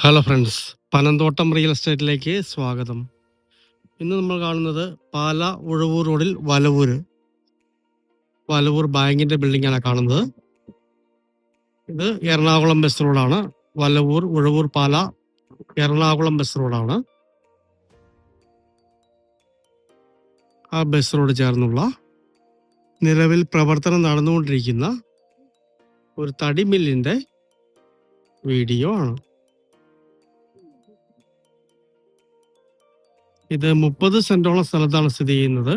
Hello friends Panamthottam real എസ്റ്റേറ്റിലേക്ക് സ്വാഗതം. ഇന്ന് നമ്മൾ കാണുന്നത് പാല ഉഴവൂർ റോഡിൽ വലവൂര്. വലവൂർ ബാങ്കിന്റെ ബിൽഡിംഗ് ആണ് കാണുന്നത്. ഇത് എറണാകുളം ബസ് റോഡാണ്. വലവൂർ ഉഴവൂർ പാല എറണാകുളം ബസ് റോഡാണ്. ആ ബസ് റോഡ് ചേർന്നുള്ള നിലവിൽ പ്രവർത്തനം നടന്നുകൊണ്ടിരിക്കുന്ന ഒരു തടി മില്ലിന്റെ വീഡിയോ ആണ്. ഇത് മുപ്പത് സെന്റോളം സ്ഥലത്താണ് സ്ഥിതി ചെയ്യുന്നത്.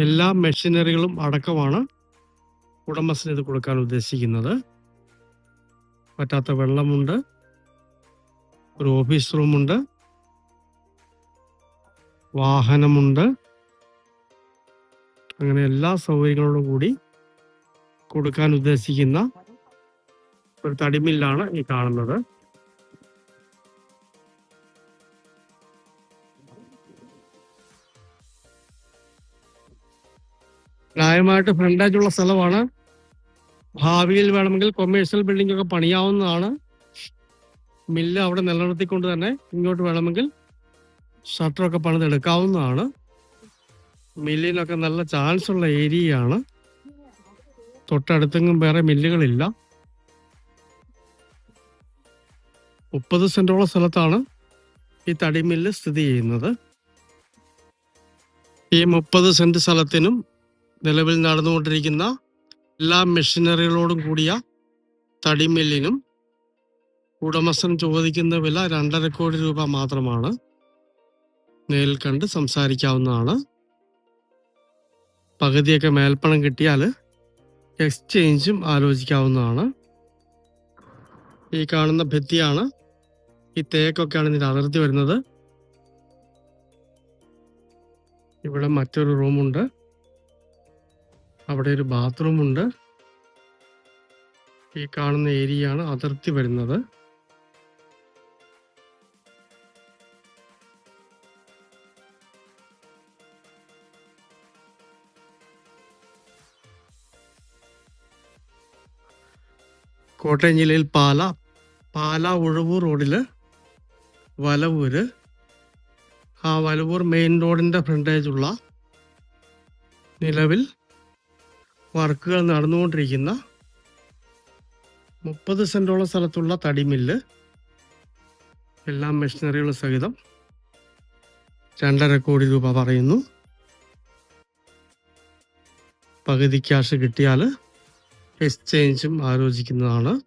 എല്ലാ മെഷീനറികളും അടക്കമാണ് ഉടമസ്ഥന് ഇത് കൊടുക്കാൻ ഉദ്ദേശിക്കുന്നത്. പറ്റാത്ത വെള്ളമുണ്ട്. ഒരു ഓഫീസ് റൂമുണ്ട്. വാഹനമുണ്ട്. അങ്ങനെ എല്ലാ സൗകര്യങ്ങളോടും കൂടി കൊടുക്കാൻ ഉദ്ദേശിക്കുന്ന ഒരു തടിമില്ലാണ് ഈ കാണുന്നത്. ന്യായമായിട്ട് ഫ്രണ്ടേജുള്ള സ്ഥലമാണ്. ഭാവിയിൽ വേണമെങ്കിൽ കൊമേഴ്സ്യൽ ബിൽഡിംഗ് ഒക്കെ പണിയാവുന്നതാണ്. മില്ല് അവിടെ നിലനിർത്തിക്കൊണ്ട് തന്നെ ഇങ്ങോട്ട് വേണമെങ്കിൽ ഷട്ടറൊക്കെ പണിതെടുക്കാവുന്നതാണ്. മില്ലിനൊക്കെ നല്ല ചാൻസ് ഉള്ള ഏരിയയാണ് തൊട്ടടുത്തെങ്ങും വേറെ മില്ലുകളില്ല. മുപ്പത് സെന്റോളം സ്ഥലത്താണ് ഈ തടി മില്ല് സ്ഥിതി ചെയ്യുന്നത്. ഈ മുപ്പത് സെന്റ് സ്ഥലത്തിനും നിലവിൽ നടന്നുകൊണ്ടിരിക്കുന്ന എല്ലാ മെഷീനറികളോടും കൂടിയ തടിമില്ലിനും ഉടമസ്ഥൻ ചോദിക്കുന്ന വില രണ്ടര കോടി രൂപ മാത്രമാണ്. നേരിൽ കണ്ട് സംസാരിക്കാവുന്നതാണ്. പകുതിയൊക്കെ മേൽപ്പണം കിട്ടിയാൽ എക്സ്ചേഞ്ചും ആലോചിക്കാവുന്നതാണ്. ഈ കാണുന്ന ഭിത്തിയാണ് ഈ തേക്കൊക്കെയാണ് ഇതിന്റെ അതിർത്തി വരുന്നത്. ഇവിടെ മറ്റൊരു റൂമുണ്ട്. അവിടെ ഒരു ബാത്റൂം ഉണ്ട്. ഈ കാണുന്ന ഏരിയയാണ് അതിർത്തി വരുന്നത്. കോട്ടയം ജില്ലയിൽ പാല പാല ഉഴവൂർ റോഡിൽ വലവൂര്. ആ വലവൂർ മെയിൻ റോഡിന്റെ ഫ്രണ്ടേജുള്ള നിലവിൽ വർക്കുകൾ നടന്നുകൊണ്ടിരിക്കുന്ന മുപ്പത് സെന്റോളം സ്ഥലത്തുള്ള തടിമില്ല് എല്ലാ മെഷീനറികളും സഹിതം രണ്ടര കോടി രൂപ പറയുന്നു. പകുതി ക്യാഷ് കിട്ടിയാൽ എക്സ്ചേഞ്ചും ആലോചിക്കുന്നതാണ്.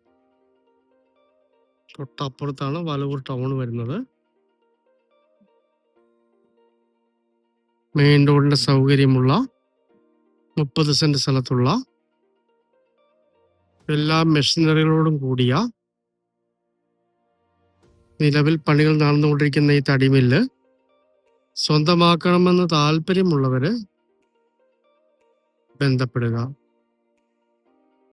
തൊട്ടപ്പുറത്താണ് വലവൂർ ടൗൺ വരുന്നത്. മെയിൻ റോഡിന്റെ സൗകര്യമുള്ള മുപ്പത് സെന്റ് സ്ഥലത്തുള്ള എല്ലാ മെഷീനറികളോടും കൂടിയ നിലവിൽ പണികൾ നടന്നുകൊണ്ടിരിക്കുന്ന ഈ തടിമില്ല് സ്വന്തമാക്കണമെന്ന് താല്പര്യമുള്ളവര് ബന്ധപ്പെടുക.